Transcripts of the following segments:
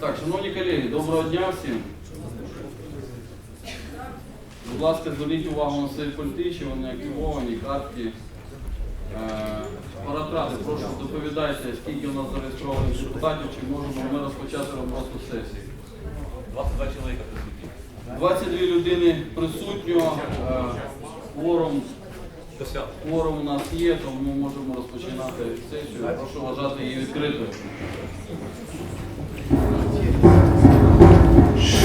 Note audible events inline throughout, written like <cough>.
Так, шановні колеги, доброго дня всім. Будь ласка, зверніть увагу на свої пульти, чи вони активовані, картки. Е, Паратрати, прошу, доповідайте, скільки у нас зареєстрованих депутатів, чи можемо ми розпочати роботу сесії. 22 чоловіка присутні. 22 людини присутньо, е, кворум, До кворум у нас є, тому можемо розпочинати сесію. Прошу вважати її відкритою.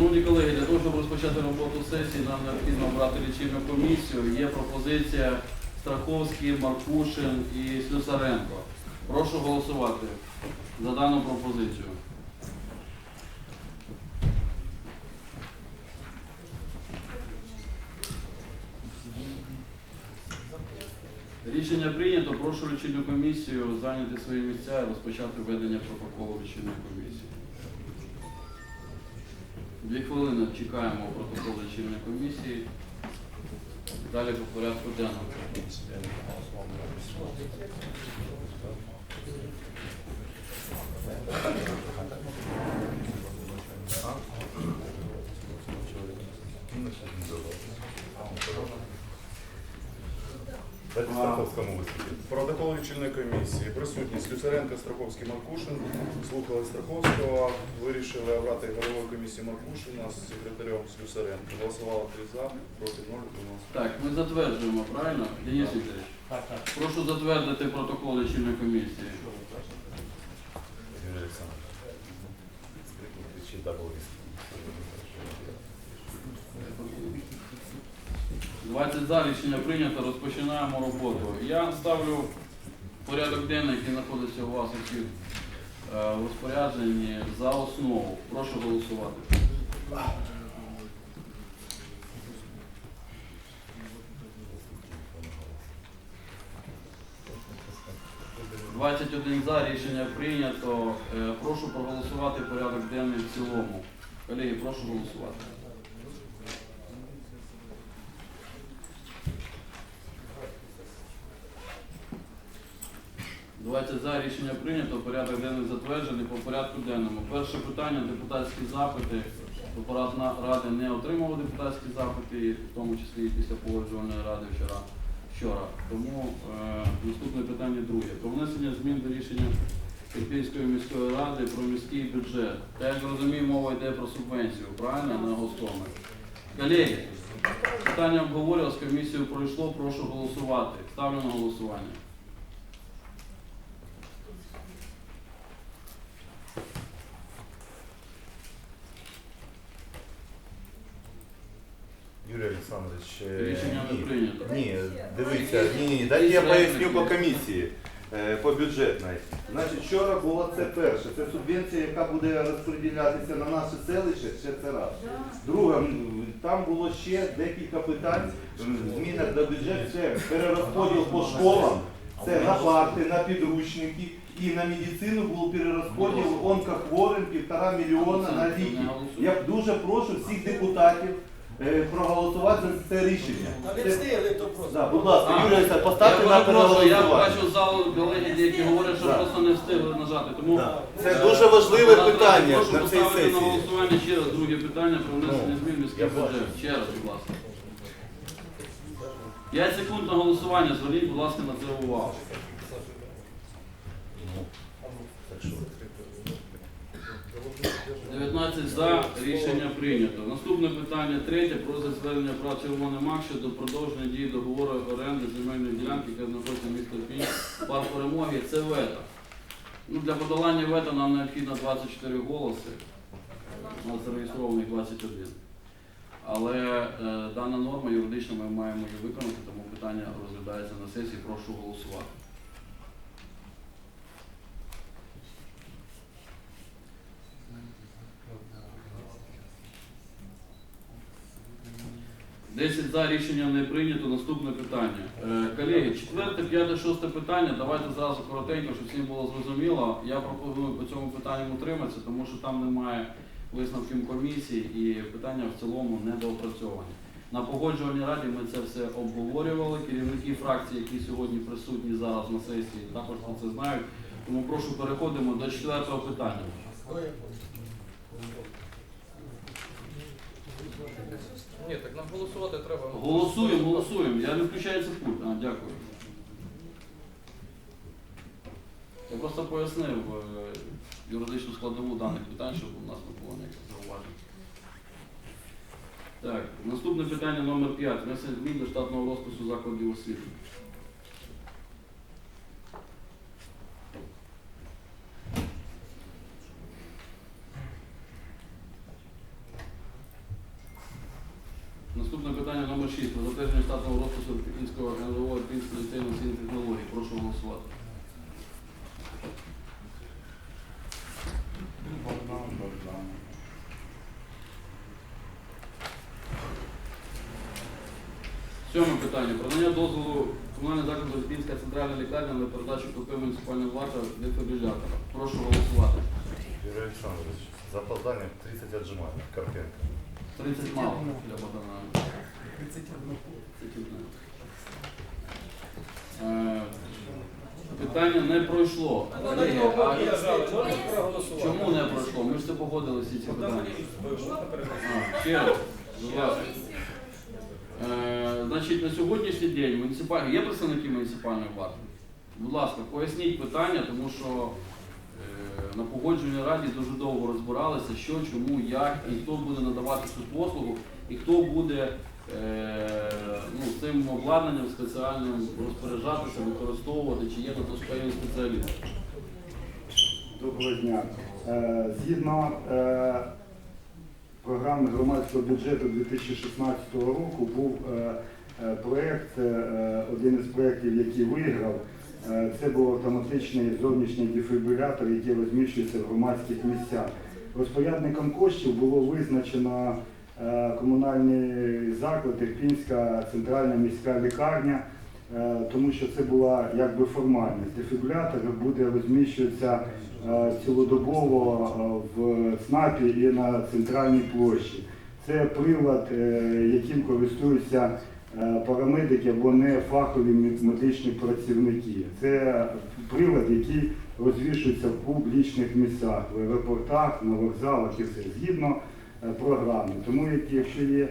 шановні колеги, для того, щоб розпочати роботу сесії, нам необхідно обрати лічильну комісію. Є пропозиція Страховський, Маркушин і Слюсаренко. Прошу голосувати за дану пропозицію. Рішення прийнято. Прошу лічильну комісію зайняти свої місця і розпочати ведення протоколу лічильної комісії. Дві хвилини чекаємо протокол лічильної комісії. Далі по порядку денному. Дайте Страховському виступити. Протокол лічильної комісії. Присутні Слюсаренко, Страховський, Маркушин. Слухали Страховського. Вирішили обрати головою комісії Маркушина з секретарем Слюсаренко. Голосувало три за, проти ноль. Так, ми затверджуємо, правильно? Денис Вікторович, Так, так. прошу затвердити протокол лічильної комісії. Юрій Олександрович. Кричи дабл віск. 20 за рішення прийнято, розпочинаємо роботу. Я ставлю порядок денний, який знаходиться у вас усіх е, в розпорядженні за основу. Прошу голосувати. Двадцять один за рішення прийнято. Е, Прошу проголосувати порядок денний в цілому. Колеги, прошу голосувати. 20 за рішення прийнято, порядок денний затверджений по порядку денному. Перше питання депутатські запити. Апарат ради не отримував депутатські запити, в тому числі і після погоджувальної ради вчора. вчора. Тому е, наступне питання друге. Про внесення змін до рішення Кирпільської міської ради про міський бюджет. Я як розумію, мова йде про субвенцію, правильно? На Гостомель. Колеги, питання обговорювалось, комісію пройшло, прошу голосувати. Ставлю на голосування. Юрій Олександрович, е, Рішення не ні. прийнято. Ні, дивіться, ні, ні, дайте я поясню по комісії. е, по бюджетній. Значить, вчора було це перше. Це субвенція, яка буде розподілятися на наше селище, ще це раз. Друге, м, там було ще декілька питань м, змінах до бюджету. Це перерозподіл по школам, це на парти, на підручники. І на медицину був перерозподіл онкохворим півтора мільйона на ліки. Я дуже прошу всіх депутатів е, проголосувати за це рішення. Та не встигли, то просто. Да, будь ласка, Юрій, Олексійович, поставте я на перепрошую, Я бачу залу колеги, які говорять, що Да. просто не встигли нажати. Тому Да. Це е, дуже важливе зараз питання прошу на цій поставити на сесії. голосування ще раз друге питання про внесення змін в міський бюджет. Ще раз, будь ласка. 5 секунд на голосування. Зверніть, будь ласка, на це увагу. Так що, 19 за рішення прийнято. Наступне питання третє про звернення прав Червоний Мак щодо продовження дії договору оренди земельної ділянки, яка знаходиться в місті Пінь, парк перемоги. Це вето. Ну, для подолання вето нам необхідно 24 голоси. У нас зареєстрованих 21. Але е, дана норма юридично ми маємо її виконати, тому питання розглядається на сесії. Прошу голосувати. Десять за рішення не прийнято. Наступне питання. Е, колеги, четверте, п'яте, шосте питання. Давайте зразу коротенько, щоб всім було зрозуміло. Я пропоную по цьому питанню утриматися, тому що там немає висновків комісії і питання в цілому недоопрацьовані. На погоджувальній раді ми це все обговорювали. Керівники фракцій, які сьогодні присутні зараз на сесії, також про це знають. Тому прошу переходимо до четвертого питання. Ні, так нам голосувати треба. Голосуємо, голосуємо. Я не включається пульт. А, дякую. Я просто пояснив е, юридичну складову даних питань, щоб у нас не було ніяких зауважень. Так, наступне питання номер 5. Внесення змін до штатного розпису закладів освіти. Наступне питання номер 6. Про затвердження штатного розпису Пекінського НВО Пекінської ліцею інноваційних технологій. Прошу голосувати. Сьоме питання. Про надання дозволу комунального закладу Липінська центральна лікарня на передачу КП муніципального варта дефібрилятора. Прошу голосувати. Юрій Олександрович, з опозданням 30 отжимань, Карпенко. 30 мало для Богдана. 31. Е, Питання не пройшло. Колеги, а можна проголосувати? Чому не пройшло? Ми ж це погодили всі ці питання. А, ще раз, будь ласка. Е, Значить, на сьогоднішній день муніципальні є представники муніципальної варти? Будь ласка, поясніть питання, тому що е, на погоджувальній раді дуже довго розбиралися, що, чому, як, і хто буде надавати цю послугу, і хто буде е, ну, цим обладнанням спеціальним розпоряджатися, використовувати, чи є на то певні спеціалісти. Доброго дня. Згідно програми громадського бюджету 2016 року був е, е, проєкт, е, один із проєктів, який виграв. Це був автоматичний зовнішній дефібрилятор, який розміщується в громадських місцях. Розпорядником коштів було визначено е, комунальний заклад Ірпінська центральна міська лікарня, тому що це була якби формальність. Дефібрилятор буде розміщуватися е, цілодобово е, в ЦНАПі і на центральній площі. Це прилад, е, яким користуються е, парамедики або не фахові мед- медичні працівники. Це прилад, який розвішується в публічних місцях, в аеропортах, на вокзалах і все згідно е, програми. Тому якщо є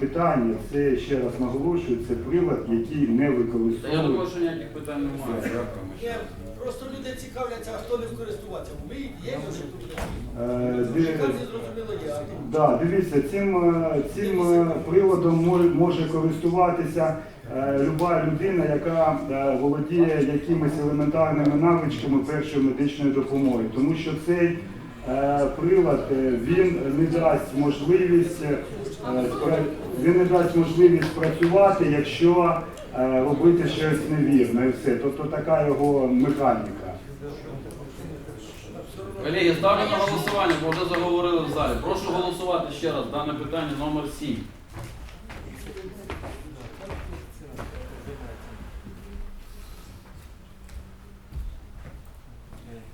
питання, це ще раз наголошую, це прилад, який не Та я використовується. думаю, що ніяких питань немає. Дякуємо. Просто люди цікавляться, а хто не користуватися. Ми є вже тут. Е, де- Шикарні зрозуміло є. Да, дивіться, цим, е, цим е, приладом може, може користуватися е, люба людина, яка е, володіє якимись елементарними навичками першої медичної допомоги. Тому що цей е, прилад е, він не дасть можливість е, він не дасть можливість працювати, якщо е, робити щось невірно і все. Тобто така його механіка. Колеги, ставлю на голосування, бо вже заговорили в залі. Прошу голосувати ще раз. Дане питання номер 7.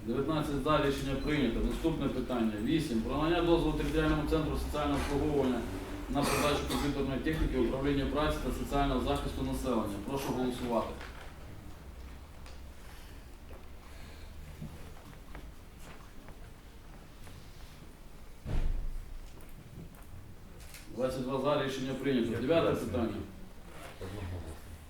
Дев'ятнадцять за рішення прийнято. Наступне питання. 8. Про надання дозволу територіальному центру соціального обслуговування на продажу комп'ютерної техніки, управління праці та соціального захисту населення. Прошу голосувати. Двадцять два за рішення прийнято. Дев'яте питання.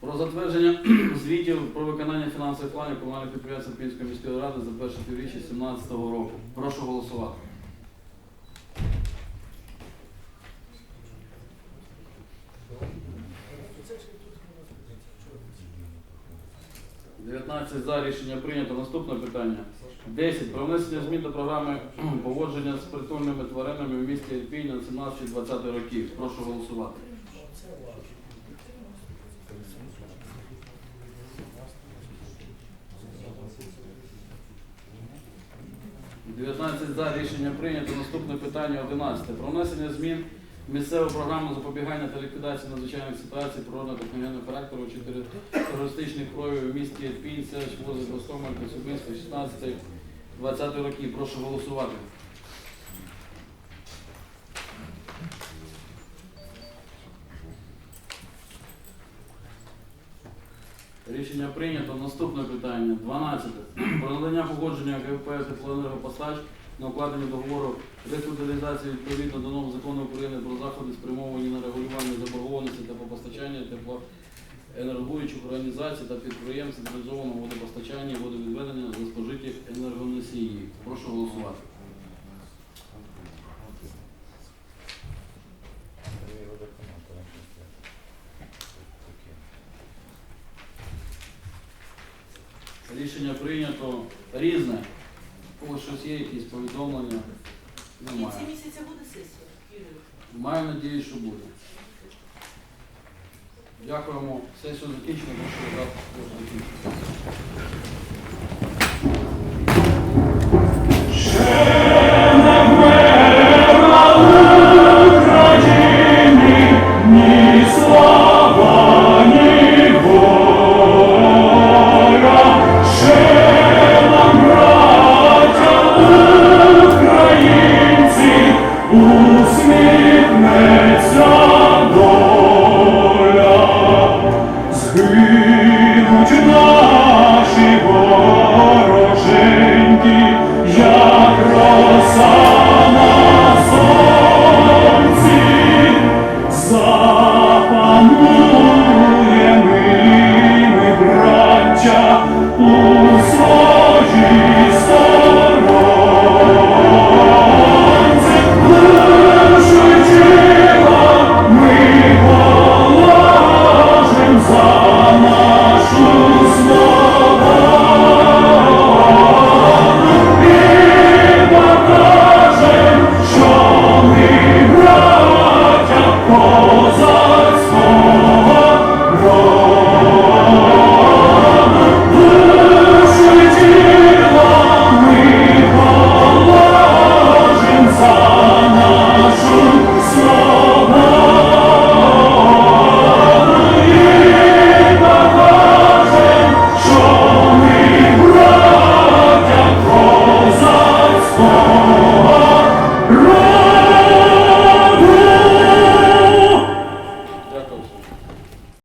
Про затвердження <clears throat> звітів про виконання фінансових планів комунальних підприємств Пінської міської ради за перше півріччя 2017 року. Прошу голосувати. Дев'ятнадцять за рішення прийнято. Наступне питання. 10. Про внесення змін до програми <clears throat> поводження з притульними тваринами в місті Ірпінь на 17-20 років. Прошу голосувати. Це важко. 19 за рішення прийнято. Наступне питання 11. Про внесення змін в місцеву програму запобігання та ліквідації надзвичайних ситуацій природно техногенного характеру терористичних проявів в місті Пінця, Возик, Ростомель, Коцюбинська, 16-20 років. Прошу голосувати. Рішення прийнято. Наступне питання. 12. Про надання погодження КП «Теплоенергопостач» на укладення договору реструктуризації відповідно до нового закону України про заходи, спрямовані на регулювання заборгованості та по постачанню теплоенергуючих організацій та підприємств централізованого водопостачання і водовідведення за спожиті енергоносії. Прошу голосувати. Рішення прийнято. Різне. У когось щось є, якісь повідомлення? В кінці Немає. місяця буде сесія, Юрій. Маю надію, що буде. Дякуємо. Сесію закінчено.